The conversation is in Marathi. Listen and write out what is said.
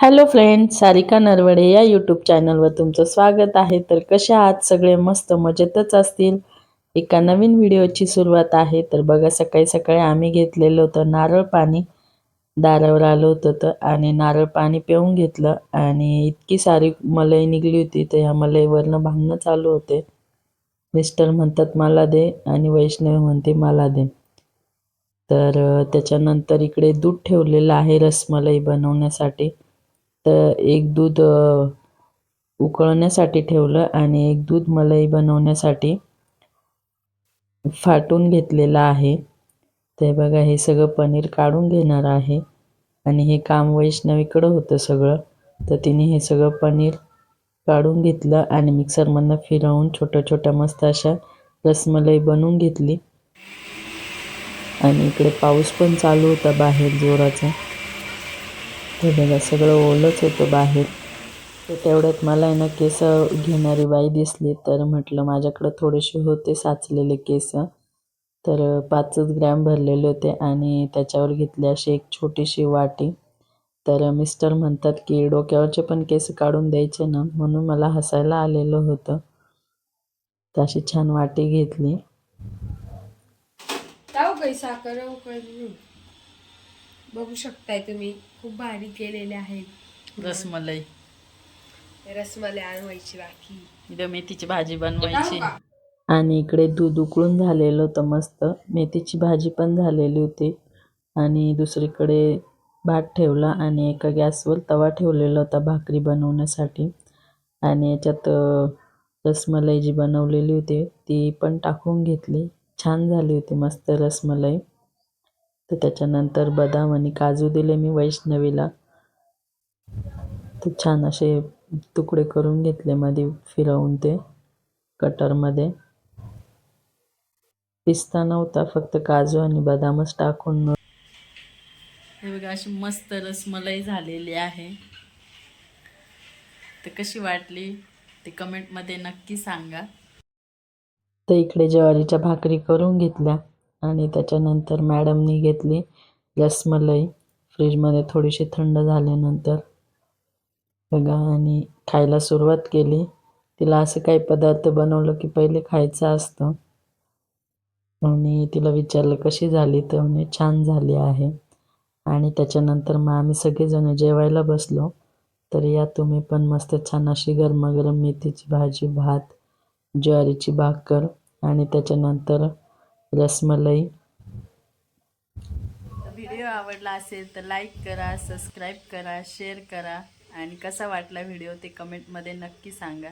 हॅलो फ्रेंड सारिका नरवडे या यूट्यूब चॅनलवर तुमचं स्वागत आहे. तर कशा आहात? सगळे मस्त मजेतच असतील? एका नवीन व्हिडिओची सुरुवात आहे. तर बघा सकाळी सकाळी आम्ही घेतलेलं होतं नारळ पाणी. दारावर आलो होतं तर आणि नारळ पाणी पिऊन घेतलं आणि इतकी सारी मलई निघली होती तर ह्या मलईवरनं भांगणं चालू होते. मिस्टर म्हणतात मला दे आणि वैष्णवी म्हणते मला दे. तर त्याच्यानंतर इकडे दूध ठेवलेलं आहे रसमलाई बनवण्यासाठी. तर एक दूध उकळण्यासाठी ठेवलं आणि एक दूध मलाई बनवण्यासाठी फाटून घेतलेलं आहे. ते बघा हे सगळं पनीर काढून घेणार आहे आणि हे काम वैष्णवीकडं होतं सगळं. तर तिने हे सगळं पनीर काढून घेतलं आणि मिक्सरमधनं फिरवून छोट्या छोट्या मस्त अशा रसमलाई बनवून घेतली. आणि इकडे पाऊस पण चालू होता बाहेर जोराचा. हे बघा सगळं ओलंच होतं बाहेर. तर तेवढ्यात मला आहे ना केस घेणारी बाई दिसली. तर म्हटलं माझ्याकडं थोडेसे होते साचलेले केस. तर पाचच ग्रॅम भरलेले होते आणि त्याच्यावर घेतली अशी एक छोटीशी वाटी. तर मिस्टर म्हणतात की डोक्यावरचे पण केस काढून द्यायचे ना? म्हणून मला हसायला आलेलं होतं. तर अशी छान वाटी घेतली. साखर बघू शकताय तुम्ही. खूप भारी केलेले आहेत. रसमलाई. रसमलाई आणवायची बाकी. इथं मेथीची भाजी बनवायची? आणि इकडे दूध उकळून झालेलं होतं मस्त. मेथीची भाजी पण झालेली होती. आणि दुसरीकडे भात ठेवला आणि एका गॅसवर तवा ठेवलेला होता भाकरी बनवण्यासाठी. आणि याच्यात रसमलाई जी बनवलेली होती ती पण टाकून घेतली. छान झाली होती मस्त रसमलाई. तर त्याच्यानंतर बदाम आणि काजू दिले मी वैष्णवीला. तर छान असे तुकडे करून घेतले मध्ये फिरवून ते कटरमध्ये. पिस्ता नव्हता फक्त काजू आणि बदामच टाकून हे बघा अशी मस्त रसमलाई झालेली आहे. तर कशी वाटली ते कमेंटमध्ये नक्की सांगा. तर इकडे ज्वारीच्या भाकरी करून घेतल्या. आणि त्याच्यानंतर मॅडमनी घेतली रसमलाई फ्रीजमध्ये थोडीशी थंड झाल्यानंतर बघा आणि खायला सुरुवात केली. तिला असं काही पदार्थ बनवलं की पहिले खायचं असतं. आणि तिला विचारलं कशी झाली? तर म्हणे छान झाली आहे. आणि त्याच्यानंतर मग आम्ही सगळेजण जेवायला बसलो. तर या तुम्ही पण मस्त छान अशी गरमागरम मेथीची भाजी भात ज्वारीची भाकर आणि त्याच्यानंतर रसमलाई. व्हिडिओ आवडला असेल तर लाईक करा सबस्क्राईब करा शेअर करा आणि कसा वाटला व्हिडिओ ते कमेंटमध्ये नक्की सांगा.